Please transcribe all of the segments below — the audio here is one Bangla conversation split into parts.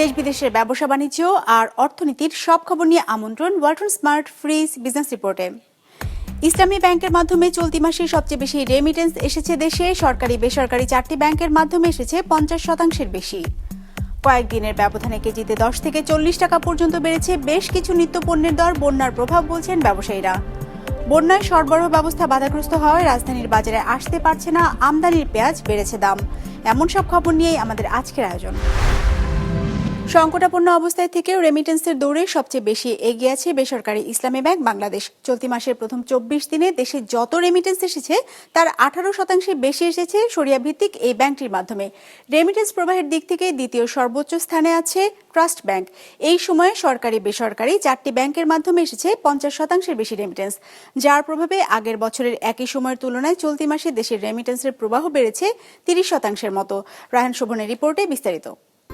দেশ বিদেশের ব্যবসা বাণিজ্য আর অর্থনীতির সব খবর নিয়ে আমন্ত্রণ ওয়ালটন স্মার্ট ফ্রিজ বিজনেস রিপোর্টে। ইসলামী ব্যাংকের মাধ্যমে চলতি মাসে সবচেয়ে বেশি রেমিটেন্স এসেছে দেশে। সরকারি, বেসরকারি চারটি ব্যাংকের মাধ্যমে এসেছে পঞ্চাশ শতাংশের বেশি। কয়েকদিনের ব্যবধানে কেজিতে দশ থেকে চল্লিশ টাকা পর্যন্ত বেড়েছে। বেশ কিছু নিত্যপণ্যের দর, বন্যার প্রভাব বলছেন ব্যবসায়ীরা। বন্যায় সরবরাহ ব্যবস্থা বাধাগ্রস্ত হওয়ায় রাজধানীর বাজারে আসতে পারছে না। আমদানির পেঁয়াজ বেড়েছে দাম। এমন সব খবর নিয়েই আমাদের আজকের আয়োজন। সংকটাপন্ন অবস্থায় থেকেও রেমিটেন্সের দৌড়ে সবচেয়ে বেশি এগিয়ে আছে বেসরকারি ইসলামী ব্যাংক বাংলাদেশ। চলতি মাসের প্রথম চব্বিশ দিনে দেশে যত রেমিটেন্স এসেছে, তার আঠারো শতাংশে বেশি এসেছে সরিয়া ভিত্তিক এই ব্যাংকটির মাধ্যমে। রেমিটেন্স প্রবাহের দিক থেকে দ্বিতীয় সর্বোচ্চ স্থানে আছে ট্রাস্ট ব্যাংক। এই সময়ে সরকারি বেসরকারি চারটি ব্যাংকের মাধ্যমে এসেছে পঞ্চাশ শতাংশের বেশি রেমিটেন্স যার প্রভাবে আগের বছরের একই সময়ের তুলনায় চলতি মাসে দেশের রেমিটেন্সের প্রবাহ বেড়েছে তিরিশ শতাংশের মতো। রায়হান শোভনের রিপোর্টে বিস্তারিত।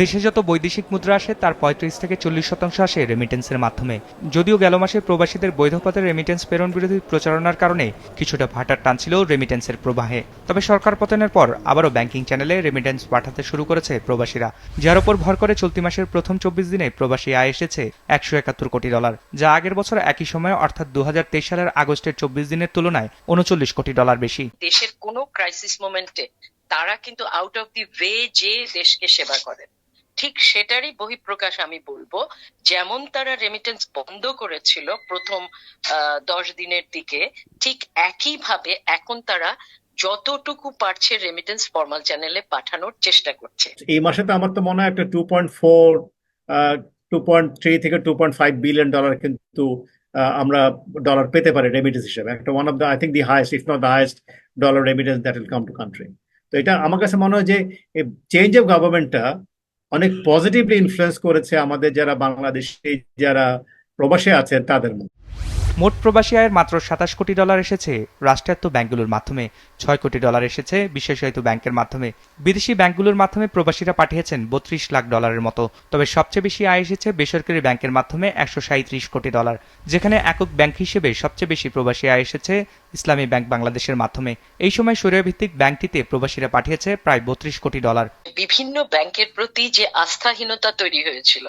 দেশে যত বৈদেশিক মুদ্রা আসে, তার পঁয়ত্রিশ থেকে চল্লিশ শতাংশ আসে রেমিটেন্সের মাধ্যমে। যদিও গেল মাসে প্রবাসীদের বৈধ পথে রেমিটেন্স প্রেরণ বিরোধী প্রচারণার কারণে কিছুটা ভাটার টানছিল রেমিটেন্সের প্রবাহে। তবে সরকার পতনের পর আবারও ব্যাংকিং চ্যানেলে রেমিটেন্স পাঠাতে শুরু করেছে প্রবাসীরা। যার উপর ভর করে চলতি মাসের প্রথম চব্বিশ দিনে প্রবাসী আয় এসেছে একশো একাত্তর কোটি ডলার যা আগের বছর একই সময়ে, অর্থাৎ দু হাজার তেইশ সালের আগস্টের চব্বিশ দিনের তুলনায় উনচল্লিশ কোটি ডলার বেশি। দেশের কোনো ক্রাইসিস মোমেন্টে তারা কিন্তু আউট অফ দি ওয়ে যে দেশকে সেবা করেন ঠিক সেটারই বহিঃপ্রকাশ আমি বলব। যেমন তারা রেমিটেন্স বন্ধ করেছিল প্রথম দশ দিনের দিকে, ঠিক একইভাবে এখন তারা যতটুকু পারছে রেমিটেন্স ফর্মাল চ্যানেলে পাঠানোর চেষ্টা করছে। এই মাসে তো আমার তো মনে হয় একটা two point four two point three থেকে two point five billion dollar কিন্তু আমরা ডলার পেতে পারি রেমিটেন্স হিসেবে। একটা one of the I think the highest if not the highest dollar remittance that will come to country তো এটা আমার কাছে মনে হয় যে চেঞ্জ অফ গভর্নমেন্টটা অনেক পজিটিভলি ইনফ্লুয়েন্স করেছে আমাদের যারা বাংলাদেশে, যারা প্রবাসে আছেন তাদের মধ্যে। মোট প্রবাসী আয়ের মাত্র সাতাশ কোটি ডলার এসেছে রাষ্ট্রায়ত্ত ব্যাংকগুলোর মাধ্যমে। ছয় কোটি ডলার এসেছে বিশেষায়িত ব্যাংকের মাধ্যমে। বিদেশি ব্যাংকগুলোর মাধ্যমে প্রবাসীরা পাঠিয়েছেন বত্রিশ লাখ ডলারের মতো। তবে সবচেয়ে বেশি আয় এসেছে বেসরকারি ব্যাংকের মাধ্যমে একশো সাঁত্রিশ কোটি ডলার, যেখানে একক ব্যাংক হিসেবে সবচেয়ে বেশি প্রবাসী আয় এসেছে ইসলামী ব্যাংক বাংলাদেশের মাধ্যমে। এই সময় ভিত্তিক ব্যাংকটিতে প্রবাসীরা পাঠিয়েছে প্রায় বত্রিশ কোটি ডলার। বিভিন্ন ব্যাংকের প্রতি যে আস্থাহীনতা তৈরি হয়েছিল,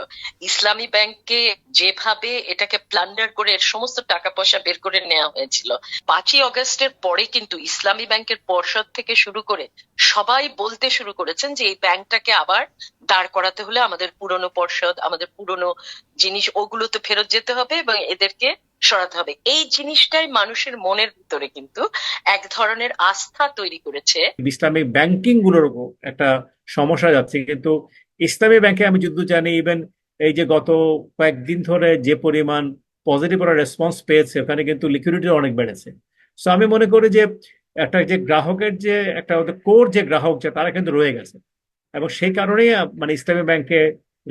ইসলামী ব্যাংকে যেভাবে এটাকে প্লান্ডার করে সমস্ত টাকা পয়সা বের করে নেওয়া হয়েছিল, পাঁচই অগস্টের পরে কিন্তু ইসলামী ব্যাংকের পর্ষদ থেকে শুরু করে সবাই বলতে শুরু করেছেন যে এই ব্যাংকটাকে আবার দাঁড় করাতে হলে আমাদের পুরনো পর্ষদ, আমাদের পুরনো জিনিস, ওগুলোতে ফেরত যেতে হবে এবং এদেরকে সরাতে হবে। এই জিনিসটাই মানুষের মনের ভিতরে কিন্তু এক ধরনের আস্থা তৈরি করেছে। ইসলামিক ব্যাংকিংগুলোর একটা সমস্যা যাচ্ছে। কিন্তু ইসলামী ব্যাংকে আমি যুদ্ধ জানি ইভেন এই যে গত কয়েকদিন ধরে যে পরিমাণ পজিটিভ ওরা রেসপন্স পেয়েছে, ওখানে কিন্তু লিকুইডিটি অনেক বেড়েছে। সো আমি মনে করি যে একটা যে গ্রাহকের যে একটা কোর যে গ্রাহক যে, তারা কিন্তু রয়ে গেছে। এবং সেই কারণেই মানে ইসলামী ব্যাংকে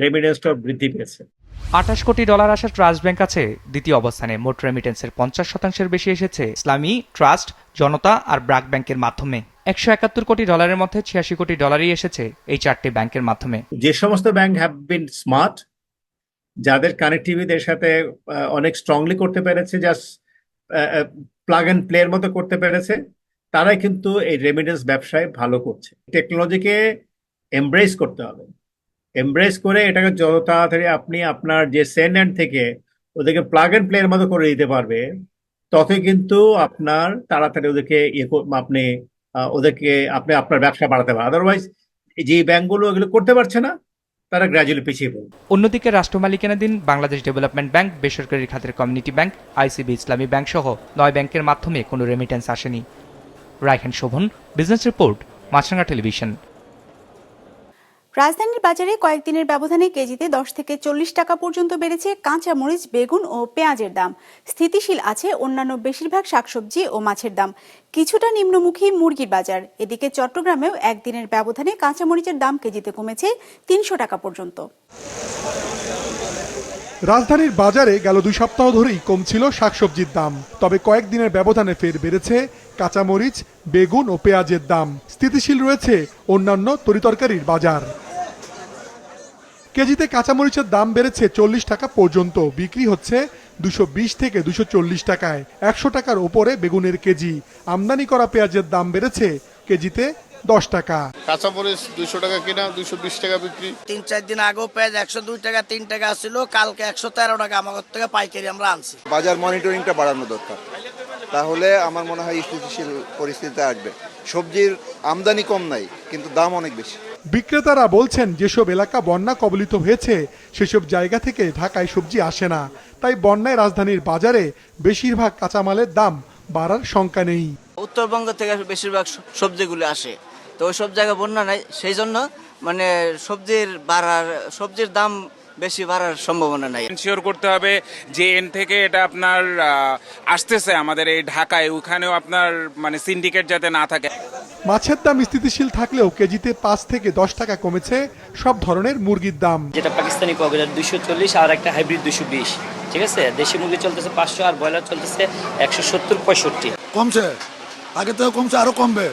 রেমিডেন্সটা বৃদ্ধি পেয়েছে। আঠাশ কোটি ডলার আসা ট্রাস্ট ব্যাংক আছে। দ্বিতীয় অবস্থানে মোট রেমিটেন্সের পঞ্চাশ শতাংশের বেশি এসেছে ইসলামী, ট্রাস্ট, জনতা আর ব্রাক ব্যাংকের মাধ্যমে। একশো একাত্তর কোটি ডলারের মধ্যে ছিয়াশি কোটি ডলারই এসেছে এই চারটি ব্যাংকের মাধ্যমে। যে সমস্ত ব্যাংক হ্যাভ বিন স্মার্ট যাদের কানেক্টিভিটির সাথে অনেক স্ট্রংলি করতে পেরেছে জাস্ট প্লাগ অ্যান্ড প্লের মতো করতে পেরেছে, তারাই কিন্তু এই রেমিডেন্স ব্যবসায় ভালো করছে। টেকনোলজিকে এমব্রেস করতে হবে। এমব্রেস করে এটাকে যত তাড়াতাড়ি আপনি আপনার যে সেন্ড এন্ড থেকে ওদেরকে প্লাগ অ্যান্ড প্লের মতো করে দিতে পারবে, ততই কিন্তু আপনার তাড়াতাড়ি ওদেরকে ইয়ে আপনি ওদেরকে আপনি আপনার ব্যবসা বাড়াতে পারেন আদারওয়াইজ যে ব্যাংকগুলো এগুলো করতে পারছে না, তারা গ্র্যাজুয়ালি পিছিয়ে পড়বে। অন্যদিকে রাষ্ট্র মালিকানাধীন বাংলাদেশ ডেভেলপমেন্ট ব্যাংক বেসরকারি খাতের community bank ICB Islami bank সহ নয় ব্যাংকের মাধ্যমে কোনো রেমিটেন্স আসেনি। Raihan Shovon business report Maasranga television রাজধানীর বাজারে কয়েকদিনের ব্যবধানে কেজিতে দশ থেকে চল্লিশ টাকা পর্যন্ত বেড়েছে কাঁচা মরিচ বেগুন ও পেঁয়াজের দাম। স্থিতিশীল আছে অন্যান্য বেশিরভাগ শাকসবজি ও মাছের দাম। কিছুটা নিম্নমুখী মুরগির বাজার। এদিকে চট্টগ্রামেও একদিনের ব্যবধানে কাঁচা মরিচের দাম কেজিতে কমেছে তিনশো টাকা পর্যন্ত। রাজধানীর বাজারে গেল দুই সপ্তাহ ধরেই কমছিল শাকসবজির দাম। তবে কয়েকদিনের ব্যবধানে ফের বেড়েছে কাঁচামরিচ, বেগুন ও পেঁয়াজের দাম। স্থিতিশীল রয়েছে অন্যান্য তরিতরকারির বাজার। কেজিতে কাঁচামরিচের দাম বেড়েছে চল্লিশ টাকা পর্যন্ত বিক্রি হচ্ছে দুশো বিশ থেকে দুশো চল্লিশ টাকায় একশো টাকার ওপরে বেগুনের কেজি। আমদানি করা পেঁয়াজের দাম বেড়েছে কেজিতে দশ টাকা। কাঁচামরিচ দুইশো টাকা কিনা দুইশো বিশ টাকা বিক্রি। তিন চার দিন আগেও পেঁয়াজ একশো দুই টাকা তিন টাকা ছিল কালকে একশো তেরো টাকা আমার থেকে পাইকারি আমরা আনছি। বাজার মনিটরিংটা বাড়ানো দরকার। তাহলে আমার মনে হয় স্থিতিশীল পরিস্থিতিতে আসবে। সবজির আমদানি কম নাই কিন্তু দাম অনেক বেশি। বিক্রেতারা বলছেন, যেসব এলাকা বন্যা কবলিত হয়েছে, সেসব জায়গা থেকে ঢাকায় সবজি আসে না। তাই বন্যায় রাজধানীর বাজারে বেশিরভাগ কাঁচামালের দাম বাড়ার শঙ্কা নেই। উত্তরবঙ্গ থেকে বেশিরভাগ সবজিগুলি আসে। তো ওই সব জায়গায় বন্যা নাই। সেই জন্য মানে সবজির বাড়ার, সবজির দাম বেশি বাড়ার সম্ভাবনা নাই। এনশিওর করতে হবে যে এন থেকে এটা আপনার আসতেছে আমাদের এই ঢাকায় ওখানেও আপনার মানে সিন্ডিকেট যাতে না থাকে। মাছের দাম স্থিতিশীল থাকলেও কেজিতে পাঁচ থেকে দশ টাকা কমেছে সব ধরনের মুরগির দাম। যেটা পাকিস্তানি ককের দুশো চল্লিশ আর একটা হাইব্রিড দুশো বিশ ঠিক আছে? দেশি মুরগি চলতেছে পাঁচশো আর ব্রয়লার চলতেছে একশো সত্তর পঁয়ষট্টি। কমছে? আগে তো কমছে আরও কমবে।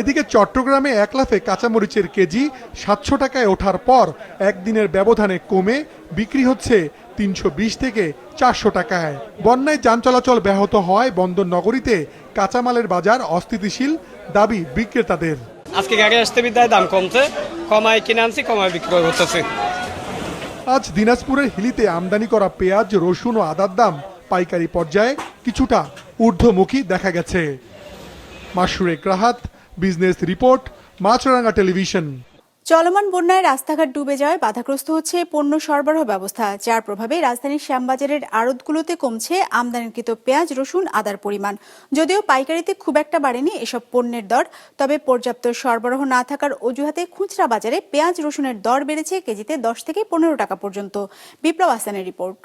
এদিকে চট্টগ্রামে এক লাফে কাঁচামরিচের কেজি সাতশো টাকায় ওঠার পর একদিনের ব্যবধানে কমে বিক্রি হচ্ছে তিনশো বিশ থেকে চারশো টাকায়। বন্যায় যান চলাচল ব্যাহত হওয়ায় বন্দর নগরীতে কাঁচামালের বাজার অস্থিতিশীল দাবি বিক্রেতাদের। আজকে গাড়ি আসতে বিদ্যায় দাম কমছে। কমায় কিনে আনছি কমায় বিক্রয় করতেছে। আজ দিনাজপুরের হিলিতে আমদানি করা পেঁয়াজ রসুন ও আদার দাম পাইকারি পর্যায়ে কিছুটা ঊর্ধ্বমুখী দেখা গেছে। Masurek Rahat business report Maasranga television চলমান বন্যায় রাস্তাঘাট ডুবে যাওয়ায় বাধাগ্রস্ত হচ্ছে পণ্য সরবরাহ ব্যবস্থা, যার প্রভাবে রাজধানীর শ্যামবাজারের আড়তগুলোতে কমছে আমদানিকৃত পেঁয়াজ, রসুন, আদার পরিমাণ। যদিও পাইকারিতে খুব একটা বাড়েনি এসব পণ্যের দর, তবে পর্যাপ্ত সরবরাহ না থাকার অজুহাতে খুচরা বাজারে পেঁয়াজ, রসুনের দর বেড়েছে কেজিতে দশ থেকে পনেরো টাকা পর্যন্ত। বিপ্লব আসানের রিপোর্ট।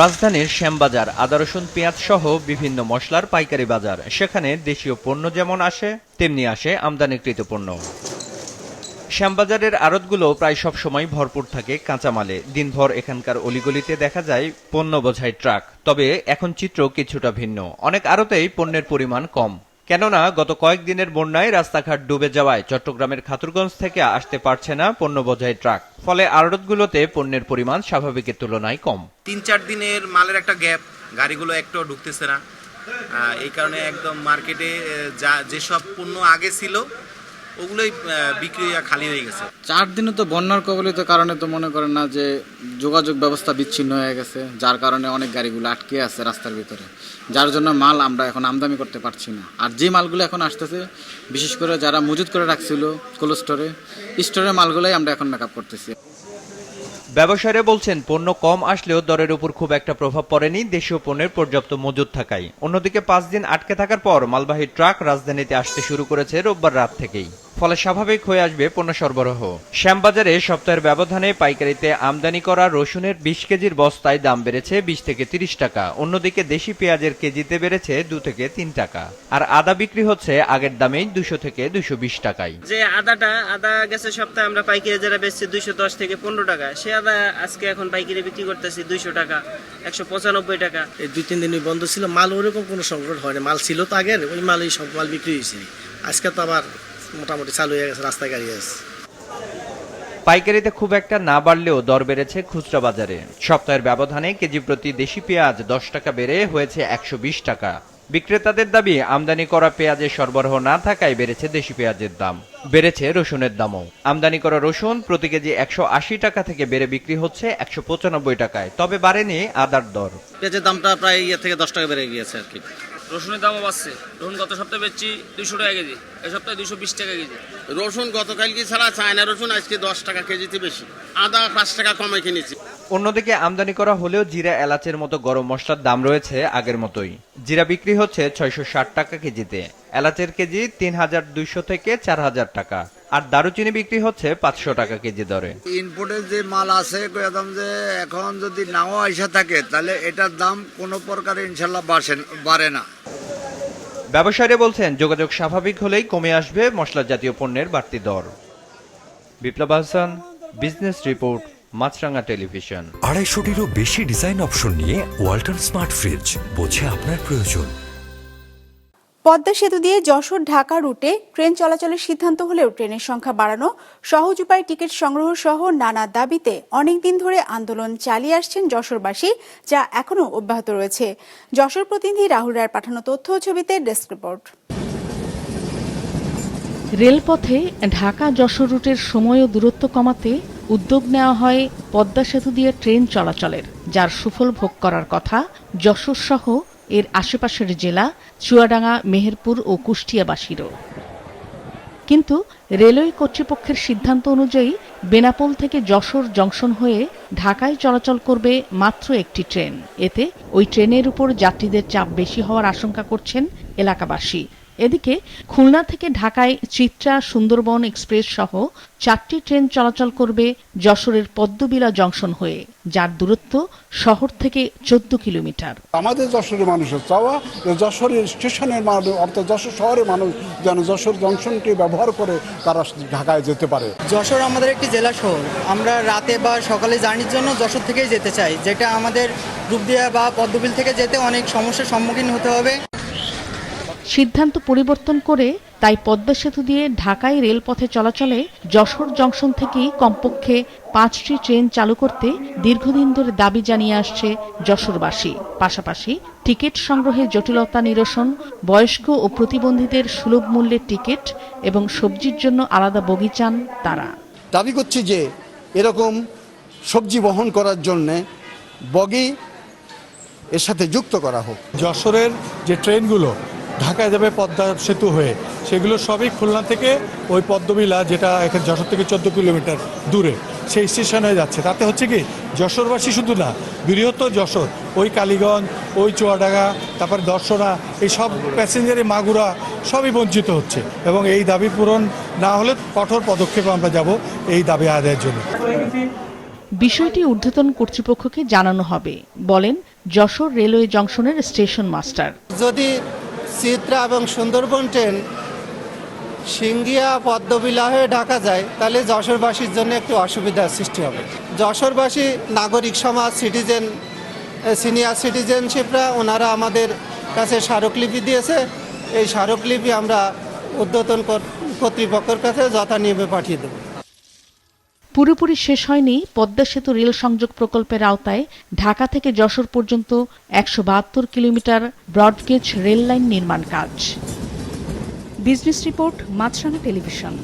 রাজধানীর শ্যামবাজার আদা রসুন পেঁয়াজ সহ বিভিন্ন মশলার পাইকারি বাজার। সেখানে দেশীয় পণ্য যেমন আসে, তেমনি আসে আমদানিকৃত পণ্য। শ্যামবাজারের আড়তগুলো প্রায় সব সময় ভরপুর থাকে কাঁচামালে। দিনভর এখানকার অলিগলিতে দেখা যায় পণ্য বোঝাই ট্রাক। তবে এখন চিত্র কিছুটা ভিন্ন। অনেক আড়তেই পণ্যের পরিমাণ কম। কেননা গত কয়েকদিনের বন্যায় রাস্তাঘাট ডুবে যাওয়ায় চট্টগ্রামের খাতুরগঞ্জ থেকে আসতে পারছে না পণ্য বোঝাই ট্রাক। ফলে আড়তগুলোতে পণ্যের পরিমাণ স্বাভাবিকের তুলনায় কম। তিন চার দিনের মালের একটা গ্যাপ, গাড়িগুলো একটু ঢুকতেছে না। এই কারণে একদম মার্কেটে যা, যেসব পণ্য আগে ছিল ওগুলোই বিক্রি খালি হয়ে গেছে। চার দিনে তো বন্যার কবলিত কারণে তো মনে করেন না যে যোগাযোগ ব্যবস্থা বিচ্ছিন্ন হয়ে গেছে, যার কারণে অনেক গাড়িগুলো আটকে আছে রাস্তার ভিতরে। যার জন্য মাল আমরা এখন আমদানি করতে পারছি না। আর যে মালগুলো এখন আসতেছে, বিশেষ করে যারা মজুত করে রাখছিল কোল্ড স্টোরে, স্টোরের মালগুলোই আমরা এখন মেকআপ করতেছি। ব্যবসায়ীরা বলছেন, পণ্য কম আসলেও দরের উপর খুব একটা প্রভাব পড়েনি, দেশীয় পণ্যের পর্যাপ্ত মজুদ থাকায়। অন্যদিকে পাঁচ দিন আটকে থাকার পর মালবাহী ট্রাক রাজধানীতে আসতে শুরু করেছে রোববার রাত থেকেই। ফলে স্বাভাবিক হয়ে আসবে পণ্য সরবরাহ। শ্যামবাজারে সপ্তাহের ব্যবধানে পাইকারিতে আমদানি করা রসুনের বিশ কেজির বস্তায় দাম বেড়েছে বিশ থেকে তিরিশ টাকা। অন্যদিকে দেশি পেঁয়াজের কেজিতে বেড়েছে দু থেকে তিন টাকা। আর আদা বিক্রি হচ্ছে আগের দামেই দুশো থেকে দুশো বিশ টাকায়। যে আদাটা আদা গেছে সপ্তাহে আমরা পাইকারি যারা বেচছি দুইশো দশ থেকে পনেরো টাকা। সে আদা আজকে এখন পাইকারি বিক্রি করতেছি দুইশো টাকা একশো পঁচানব্বই টাকা। এই দুই তিন দিনই বন্ধ ছিল মাল ওরকম কোনো সংকট হয়নি মাল ছিল তো আগের ওই মালই সব মাল বিক্রি হয়েছে। আজকে তো আবার মোটামুটি চালু হয়ে গেছে রাস্তায় গাড়ি আছে। পাইকারিতে খুব একটা না বাড়লেও দর বেড়েছে খুচরা বাজারে। সপ্তাহের ব্যবধানে কেজি প্রতি দেশি পেঁয়াজ দশ টাকা বেড়ে হয়েছে একশো বিশ টাকা। বিক্রেতাদের দাবি আমদানি করা পেঁয়াজের সরবরাহ না থাকায় বেড়েছে দেশি পেঁয়াজের দাম। বেড়েছে রসুনের দামও। আমদানি করা রসুন প্রতি কেজি একশো আশি টাকা থেকে বেড়ে বিক্রি হচ্ছে একশো পঁচানব্বই টাকায়। তবে বাড়েনি আদার দর। পেঁয়াজের দামটা প্রায় ইয়ে থেকে দশ টাকা বেড়ে গিয়েছে আর কি। রসুনের দামও বাড়ছে। রসুন গত সপ্তাহে বেচছি দুইশো টাকা কেজি এ সপ্তাহে দুইশো বিশ টাকা কেজি। রসুন গতকাল কি ছাড়া চায়না রসুন আজকে দশ টাকা কেজিতে বেশি। আদা পাঁচ টাকা কমে কিনেছি। অন্যদিকে আমদানি করা হলেও জিরা এলাচের মতো গরম মশলার দাম রয়েছে আগের মতোই। জিরা বিক্রি হচ্ছে ছয়শো ষাট টাকা কেজিতে। এলাচের কেজি তিন হাজার দুইশো থেকে চার হাজার টাকা। আর দারুচিনি বিক্রি হচ্ছে পাঁচশো টাকা কেজি দরে। ইনপুটের যে মাল আছে কইতাম যে এখন যদি নাও আইসা থাকে তাহলে এটার দাম কোনো প্রকারে ইনশাল্লাহ বাড়ে বাড়ে না। ব্যবসায়ীরা বলছেন যোগাযোগ স্বাভাবিক হলেই কমে আসবে মশলা জাতীয় পণ্যের বাড়তি দর। Biplob Hasan business report Maasranga television. আড়াইশোটিরও বেশি ডিজাইন অপশন নিয়ে ওয়াল্টন স্মার্ট ফ্রিজ বোঝে আপনার প্রয়োজন। পদ্মা সেতু দিয়ে যশোর ঢাকা রুটে ট্রেন চলাচলের সিদ্ধান্ত হলেও ট্রেনের সংখ্যা বাড়ানো, সহজ উপায়ে টিকিট সংগ্রহ সহ নানা দাবিতে অনেকদিন ধরে আন্দোলন চালিয়ে আসছেন যশোরবাসী, যা এখনও অব্যাহত রয়েছে। যশোর প্রতিনিধি রাহুল রায়ের পাঠানো তথ্য ছবিতে ডেস্ক রিপোর্ট। রেলপথে ঢাকা যশোর রুটের সময় ও দূরত্ব কমাতে উদ্যোগ নেওয়া হয় পদ্মা সেতু দিয়ে ট্রেন চলাচলের, যার সুফল ভোগ করার কথা যশোর সহ এর আশেপাশের জেলা চুয়াডাঙ্গা, মেহেরপুর ও কুষ্টিয়াবাসীরও। কিন্তু রেলওয়ে কর্তৃপক্ষের সিদ্ধান্ত অনুযায়ী বেনাপোল থেকে যশোর জংশন হয়ে ঢাকায় চলাচল করবে মাত্র একটি ট্রেন। এতে ওই ট্রেনের উপর যাত্রীদের চাপ বেশি হওয়ার আশঙ্কা করছেন এলাকাবাসী। এদিকে খুলনা থেকে ঢাকায় চিত্রা সুন্দরবন এক্সপ্রেস সহ চারটি ট্রেন চলাচল করবে যশোরের পদ্মবিলা জংশন হয়ে যার দূরত্ব শহর থেকে চোদ্দ কিলোমিটার। আমাদের যশোরের মানুষের চাওয়া যে যশোরের স্টেশনের মানুষ অর্থাৎ যশোর শহরের মানুষ যেন যশোর জংশনটি ব্যবহার করে তারা ঢাকায় যেতে পারে। যশোর আমাদের একটি জেলা শহর। আমরা রাতে বা সকালে জার্নির জন্য যশোর থেকেই যেতে চাই যেটা আমাদের রূপদিয়া বা পদ্মবিল থেকে যেতে অনেক সমস্যার সম্মুখীন হতে হবে। সিদ্ধান্ত পরিবর্তন করে তাই পদ্মা সেতু দিয়ে ঢাকায় রেলপথে চলাচলে যশোর জংশন থেকেই কমপক্ষে পাঁচটি ট্রেন চালু করতে দীর্ঘদিন ধরে দাবি জানিয়ে আসছে যশোরবাসী। পাশাপাশি টিকিট সংগ্রহে জটিলতা নিরসন বয়স্ক ও প্রতিবন্ধীদের সুলভ মূল্যের টিকিট এবং সবজির জন্য আলাদা বগি চান তারা। দাবি করছি যে এরকম সবজি বহন করার জন্যে বগি এর সাথে যুক্ত করা হোক। যশোরের যে ট্রেনগুলো ঢাকায় যাবে পদ্মা সেতু হয়ে। সেগুলো সবই খুলনা থেকে ওই পদ্মবিলা যেটা এখানে যশোর থেকে চোদ্দ কিলোমিটার দূরে সেই স্টেশনে যাচ্ছে। তাতে হচ্ছে কি যশোরবাসী শুধু না বৃহত্তর যশোর ওই কালীগঞ্জ ওই চুয়াডাঙ্গা তারপরে দর্শনা এই সব প্যাসেঞ্জারি মাগুরা সবই বঞ্চিত হচ্ছে। এবং এই দাবি পূরণ না হলে কঠোর পদক্ষেপে আমরা যাব এই দাবি আদায়ের জন্য। বিষয়টি ঊর্ধ্বতন কর্তৃপক্ষকে জানানো হবে। বলেন যশোর রেলওয়ে জংশনের স্টেশন মাস্টার। যদি চিত্রা এবং সুন্দরবন ট্রেন সিঙ্গিয়া পদ্মবিলা হয়ে ঢাকা যায়, তাহলে যশোরবাসীর জন্য একটু অসুবিধার সৃষ্টি হবে। যশোরবাসী নাগরিক সমাজ সিটিজেন সিনিয়র সিটিজেনশিপরা ওনারা আমাদের কাছে স্মারকলিপি দিয়েছে। এই স্মারকলিপি আমরা কর- কর্তৃপক্ষের কাছে যথানিয়মে পাঠিয়ে দেবো। পুরোপুরি শেষ হয়নি পদ্মা সেতু রেল সংযোগ প্রকল্পের আওতায়। ঢাকা থেকে যশোর পর্যন্ত একশো বাহাত্তর কিলোমিটার ব্রডগেজ রেল লাইন নির্মাণ কাজ। Business report, Maasranga television.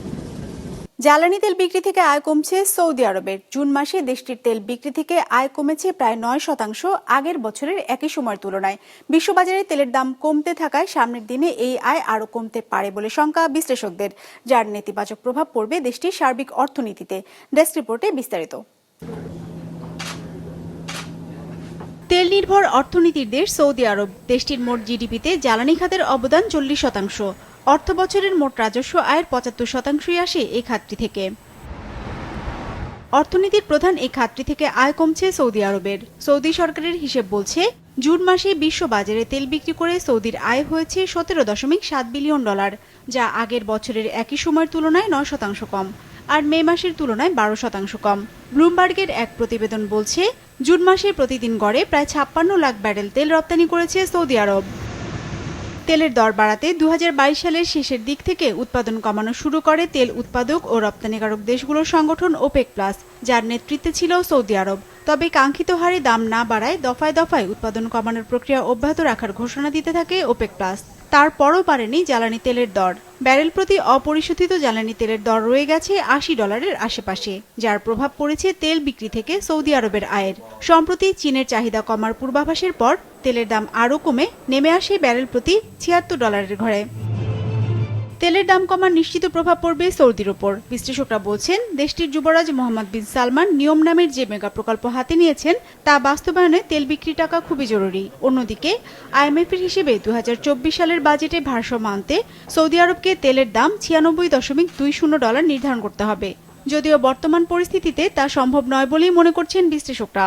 জ্বালানি তেল বিক্রি থেকে আয় কমছে সৌদি আরবের। জুন মাসে দেশটির তেল বিক্রি থেকে আয় কমেছে প্রায় নয় শতাংশ, আগের বছরের একই সময়ের তুলনায়। বিশ্ববাজারে তেলের দাম কমতে থাকায় সামনের দিনে এই আয় আরও কমতে পারে বলে শঙ্কা বিশ্লেষকদের, যার নেতিবাচক প্রভাব পড়বে দেশটির সার্বিক অর্থনীতিতে। ডেস্ক রিপোর্টে বিস্তারিত। তেল নির্ভর অর্থনীতির দেশ সৌদি আরব। দেশটির মোট জিডিপিতে জ্বালানি খাতের অবদান চল্লিশ শতাংশ। অর্থ বছরের মোট রাজস্ব আয়ের পঁচাত্তর শতাংশই আসে এই খাতটি থেকে। অর্থনীতির প্রধান এই খাতটি থেকে আয় কমছে সৌদি আরবের। সৌদি সরকারের হিসেব বলছে, জুন মাসে বিশ্ব বাজারে তেল বিক্রি করে সৌদির আয় হয়েছে সতেরো দশমিক সাত বিলিয়ন ডলার, যা আগের বছরের একই সময়ের তুলনায় নয় শতাংশ কম, আর মে মাসের তুলনায় বারো শতাংশ কম। ব্লুমবার্গের এক প্রতিবেদন বলছে, জুন মাসে প্রতিদিন গড়ে প্রায় ছাপ্পান্ন লাখ ব্যারেল তেল রপ্তানি করেছে সৌদি আরব। তেলের দর বাড়াতে দু হাজার বাইশ সালের শেষের দিক থেকে উৎপাদন কমানো শুরু করে তেল উৎপাদক ও রপ্তানিকারক দেশগুলোর সংগঠন ওপেক প্লাস, যার নেতৃত্বে ছিল সৌদি আরব। তবে কাঙ্ক্ষিত হারে দাম না বাড়ায় দফায় দফায় উৎপাদন কমানোর প্রক্রিয়া অব্যাহত রাখার ঘোষণা দিতে থাকে ওপেক প্লাস। তারপরও পারেনি জ্বালানি তেলের দর। ব্যারেল প্রতি অপরিশোধিত জ্বালানি তেলের দর রয়ে গেছে আশি ডলারের আশেপাশে, যার প্রভাব পড়েছে তেল বিক্রি থেকে সৌদি আরবের আয়ের। সম্প্রতি চীনের চাহিদা কমার পূর্বাভাসের পর তেলের দাম আরও কমে নেমে আসে ব্যারেল প্রতি ছিয়াত্তর ডলারের ঘরে। তেলের দাম কমার নিশ্চিত প্রভাব পড়বে সৌদির ওপর। বিশ্লেষকরা বলছেন, দেশটির যুবরাজ মোহাম্মদ বিন সালমান নিয়ম নামের যে মেগা প্রকল্প হাতে নিয়েছেন, তা বাস্তবায়নে তেল বিক্রি টাকা খুবই জরুরি। অন্যদিকে আইএমএফ এর হিসেবে দু হাজার চব্বিশ সালের বাজেটে ভারসাম্য আনতে সৌদি আরবকে তেলের দাম ছিয়ানব্বই দশমিক দুই শূন্য ডলার নির্ধারণ করতে হবে। যদিও বর্তমান পরিস্থিতিতে তা সম্ভব নয় বলেই মনে করছেন বিশ্লেষকরা।